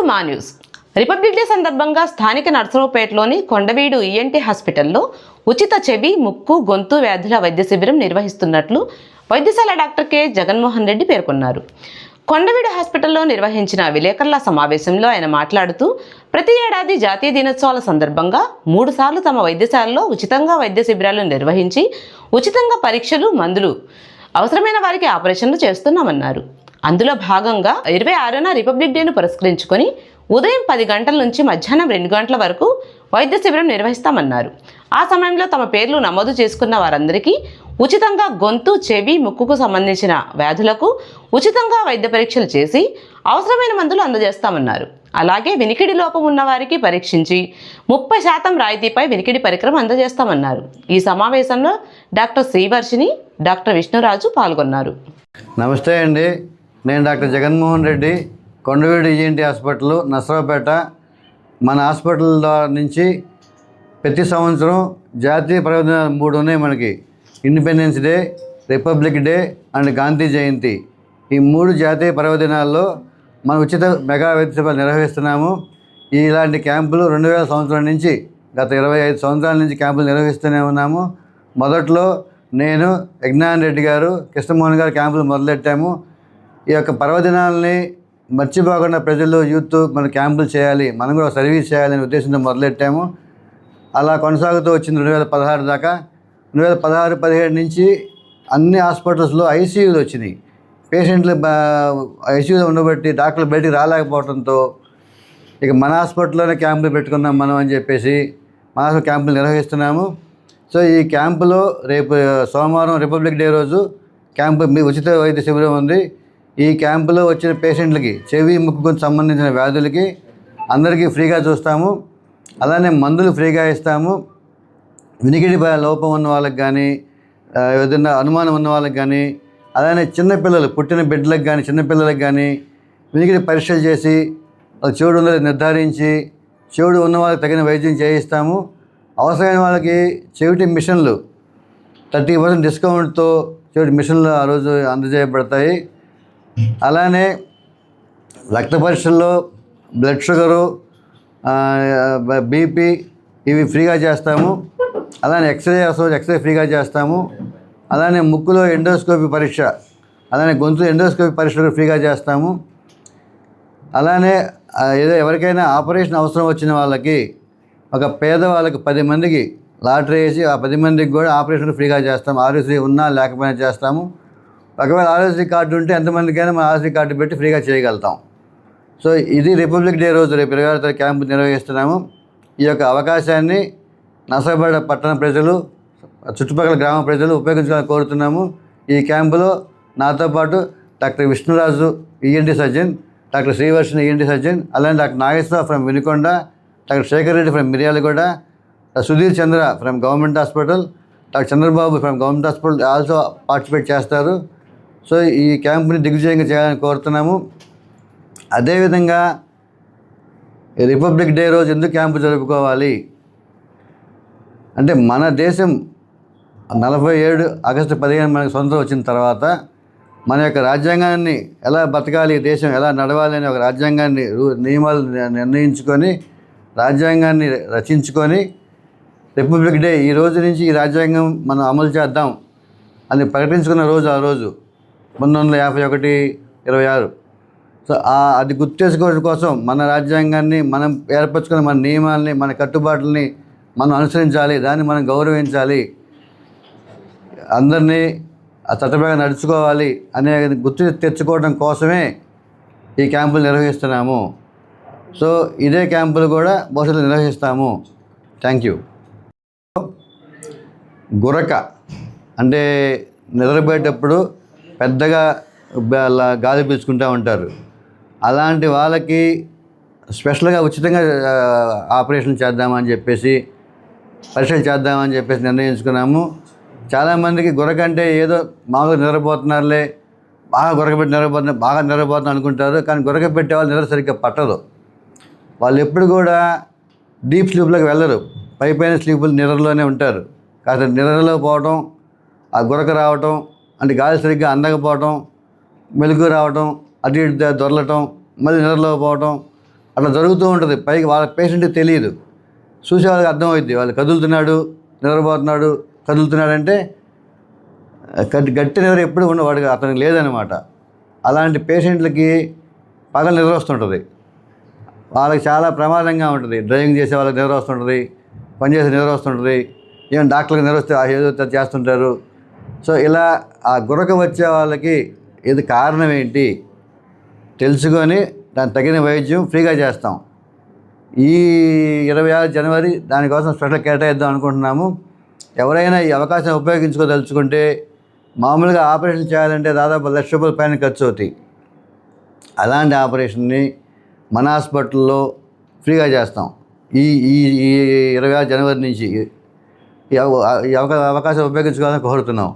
To మా news. Republic day సందర్భంగా స్థానిక నర్సరావుపేటలోని కొండవీడు ఈఎన్టీ హాస్పిటల్లో ఉచిత చెవి ముక్కు గొంతు వ్యాధుల వైద్య శిబిరం నిర్వహిస్తున్నట్లు వైద్యశాల డాక్టర్ కె. జగన్మోహన్ రెడ్డి పేర్కొన్నారు. కొండవీడు హాస్పిటల్లో నిర్వహించిన విలేకరుల సమావేశంలో ఆయన మాట్లాడుతూ ప్రతి ఏడాది జాతీయ దినోత్సవాల సందర్భంగా మూడు సార్లు తమ వైద్యశాలలో ఉచితంగా వైద్య శిబిరాలు నిర్వహించి ఉచితంగా పరీక్షలు మందులు అవసరమైన వారికి ఆపరేషన్లు చేస్తున్నామన్నారు. అందులో భాగంగా ఇరవై ఆరున రిపబ్లిక్ డేను పురస్కరించుకొని ఉదయం పది గంటల నుంచి మధ్యాహ్నం రెండు గంటల వరకు వైద్య శిబిరం నిర్వహిస్తామన్నారు. ఆ సమయంలో తమ పేర్లు నమోదు చేసుకున్న వారందరికీ ఉచితంగా గొంతు చెవి ముక్కుకు సంబంధించిన వ్యాధులకు ఉచితంగా వైద్య పరీక్షలు చేసి అవసరమైన మందులు అందజేస్తామన్నారు. అలాగే వినికిడి లోపం ఉన్న వారికి పరీక్షించి ముప్పై శాతం రాయితీపై వినికిడి పరికరం అందజేస్తామన్నారు. ఈ సమావేశంలో డాక్టర్ శ్రీవర్షిని డాక్టర్ విష్ణురాజు పాల్గొన్నారు. నమస్తే అండి. నేను doctor Jaganmohan Reddy Kondaveedu ENT hospital Narasaraopet మన హాస్పిటల్ ద్వారా నుంచి ప్రతి సంవత్సరం జాతీయ పర్వదినాలు మూడు ఉన్నాయి మనకి. Independence day republic day and Gandhi Jayanti ఈ మూడు జాతీయ పర్వదినాల్లో మనం ఉచిత మెగా వైద్య నిర్వహిస్తున్నాము. ఇలాంటి క్యాంపులు రెండు వేల సంవత్సరం నుంచి గత ఇరవై ఐదు సంవత్సరాల నుంచి క్యాంపులు నిర్వహిస్తూనే ఉన్నాము. మొదట్లో నేను యజ్ఞాన్ రెడ్డి గారు కృష్ణమోహన్ గారు క్యాంపులు మొదలెట్టాము. ఈ యొక్క పర్వదినాలని మర్చిపోకుండా ప్రజలు యూత్ మన క్యాంపులు చేయాలి మనం కూడా సర్వీస్ చేయాలనే ఉద్దేశంతో మొదలెట్టాము. అలా కొనసాగుతూ వచ్చింది రెండు వేల పదహారు దాకా. రెండు వేల పదహారు పదిహేడు నుంచి అన్ని హాస్పిటల్స్లో ఐసీయూలు వచ్చినాయి. పేషెంట్లు ఐసీయూలో ఉండబట్టి డాక్టర్లు బయటికి రాలేకపోవడంతో ఇక మన హాస్పిటల్లోనే క్యాంపులు పెట్టుకున్నాం మనం అని చెప్పేసి మన హాస్పిటల్ క్యాంపులు నిర్వహిస్తున్నాము. సో ఈ క్యాంపులో రేపు సోమవారం రిపబ్లిక్ డే రోజు క్యాంపు మీ ఉచిత వైద్య శిబిరం ఉంది. ఈ క్యాంపులో వచ్చిన పేషెంట్లకి చెవి ముక్కుకు సంబంధించిన వ్యాధులకి అందరికీ ఫ్రీగా చూస్తాము. అలానే మందులు ఫ్రీగా ఇస్తాము. వినికిడి లోపం ఉన్న వాళ్ళకి కానీ ఏదైనా అనుమానం ఉన్న వాళ్ళకి కానీ అలానే చిన్నపిల్లలు పుట్టిన బిడ్డలకు కానీ చిన్నపిల్లలకు కానీ వినికిడి పరీక్షలు చేసి చెవుడు ఉందో నిర్ధారించి చెవుడు ఉన్న వాళ్ళకి తగిన వైద్యం చేయిస్తాము. అవసరమైన వాళ్ళకి చెవిటి మిషన్లు థర్టీ పర్సెంట్ డిస్కౌంట్తో చెవిటి మిషన్లు ఆ రోజు అందజేయబడతాయి. అలానే రక్త పరీక్షల్లో బ్లడ్ షుగరు బీపీ ఇవి ఫ్రీగా చేస్తాము. అలానే ఎక్స్రే అవసరం ఎక్స్రే ఫ్రీగా చేస్తాము. అలానే ముక్కులో ఎండోస్కోపీ పరీక్ష అలానే గొంతు ఎండోస్కోపీ పరీక్షలు ఫ్రీగా చేస్తాము. అలానే ఏదో ఎవరికైనా ఆపరేషన్ అవసరం వచ్చిన వాళ్ళకి ఒక పేదవాళ్ళకి పది మందికి లాటరీ వేసి ఆ పది మందికి కూడా ఆపరేషన్ ఫ్రీగా చేస్తాము. ఆరోగ్యశ్రీ ఉన్నా లేకపోయినా చేస్తాము. ఒకవేళ ఆరోగ్యశ్రీ కార్డు ఉంటే ఎంతమందికైనా మన ఆరోగ్యశ్రీ కార్డు పెట్టి ఫ్రీగా చేయగలుగుతాం. సో ఇది రిపబ్లిక్ డే రోజు రేపు ఇరవై ఆరు తారీఖు క్యాంపు నిర్వహిస్తున్నాము. ఈ యొక్క అవకాశాన్ని నసబడ పట్టణ ప్రజలు చుట్టుపక్కల గ్రామ ప్రజలు ఉపయోగించాలని కోరుతున్నాము. ఈ క్యాంపులో నాతో పాటు doctor Vishnuraju ENT surgeon doctor Srivarshan ENT surgeon అలానే doctor Nageswara from Vinukonda doctor Sekhar Reddy from Miryalaguda Sudhir Chandra from government hospital doctor Chandrababu from government hospital also participate చేస్తారు. సో ఈ క్యాంపుని దిగ్విజయంగా చేయాలని కోరుతున్నాము. అదేవిధంగా ఈ రిపబ్లిక్ డే రోజు ఎందుకు క్యాంపు జరుపుకోవాలి? అంటే మన దేశం నలభై ఏడు ఆగస్టు పదిహేను మనకు సొంతం వచ్చిన తర్వాత మన యొక్క రాజ్యాంగాన్ని ఎలా బతకాలి దేశం ఎలా నడవాలి అనే ఒక రాజ్యాంగాన్ని రూ- నియమాలు నిర్ణయించుకొని రాజ్యాంగాన్ని రచించుకొని రిపబ్లిక్ డే ఈ రోజు నుంచి ఈ రాజ్యాంగం మనం అమలు చేద్దాం అని ప్రకటించుకున్న రోజు ఆ రోజు. పంతొమ్మిది వందల యాభై ఒకటి ఇరవై ఆరు. సో అది గుర్తు చేసుకోవడం కోసం మన రాజ్యాంగాన్ని మనం ఏర్పరచుకున్న మన నియమాల్ని మన కట్టుబాట్లని మనం అనుసరించాలి దాన్ని మనం గౌరవించాలి. అందరినీ ఆ చట్టపరంగా నడుచుకోవాలి అనే గుర్తు తెచ్చుకోవడం కోసమే ఈ క్యాంపులు నిర్వహిస్తున్నాము. సో ఇదే క్యాంపులు కూడా భవిష్యత్తులో నిర్వహిస్తాము. Thank you. గురక అంటే నిద్రపోయేటప్పుడు పెద్దగా అలా గాలి పీల్చుకుంటూ ఉంటారు. అలాంటి వాళ్ళకి స్పెషల్గా ఉచితంగా ఆపరేషన్ చేద్దామని చెప్పేసి పరీక్షలు చేద్దామని చెప్పేసి నిర్ణయించుకున్నాము. చాలామందికి గురకంటే ఏదో మామూలుగా నిద్రపోతున్నారులే బాగా గురక పెట్టి నిద్రపోతున్నారు బాగా నిద్రపోతున్నారు అనుకుంటారు కానీ గురకబెట్టే వాళ్ళు నిద్ర సరిగ్గా పట్టదు వాళ్ళు ఎప్పుడు కూడా డీప్ స్లీప్లోకి వెళ్ళరు. పైపైన స్లీపులు నిద్రలోనే ఉంటారు. కాస్త నిద్రలో పోవటం ఆ గురక రావటం అంటే గాలి సరిగ్గా అందకపోవటం మెలుగు రావటం అటు ఇటు దొరలటం మళ్ళీ నిద్రలోకపోవటం అట్లా జరుగుతూ ఉంటుంది. పైకి వాళ్ళ పేషెంట్కి తెలియదు. చూసే వాళ్ళకి అర్థమవుద్ది వాళ్ళు కదులుతున్నాడు నిద్రపోతున్నాడు కదులుతున్నాడంటే గట్టి గట్టి నిద్ర ఎప్పుడు ఉన్నవాడు అతనికి లేదనమాట అలాంటి పేషెంట్లకి పగలు నిద్ర వస్తుంటుంది. వాళ్ళకి చాలా ప్రమాదంగా ఉంటుంది. డ్రైవింగ్ చేసే వాళ్ళకి నిద్ర వస్తుంటుంది. పనిచేసే నిద్ర వస్తుంటుంది. ఏం డాక్టర్లకు నిద్ర వస్తే ఏదో చేస్తుంటారు. సో ఇలా ఆ గురక వచ్చే వాళ్ళకి ఇది కారణం ఏంటి? తెలుసుకొని దానికి తగిన వైద్యం ఫ్రీగా చేస్తాం. ఈ ఇరవై ఆరు జనవరి దానికోసం స్పెషల్ కేటాయిద్దాం అనుకుంటున్నాము. ఎవరైనా ఈ అవకాశం ఉపయోగించుకోదలుచుకుంటే మామూలుగా ఆపరేషన్ చేయాలంటే దాదాపు లక్ష రూపాయల పైన ఖర్చు అవుతాయి. అలాంటి ఆపరేషన్ని మన హాస్పిటల్లో ఫ్రీగా చేస్తాం. ఈ ఈ ఇరవై ఆరు జనవరి నుంచి ఈ అవకాశం ఉపయోగించుకోవాలని కోరుతున్నాం.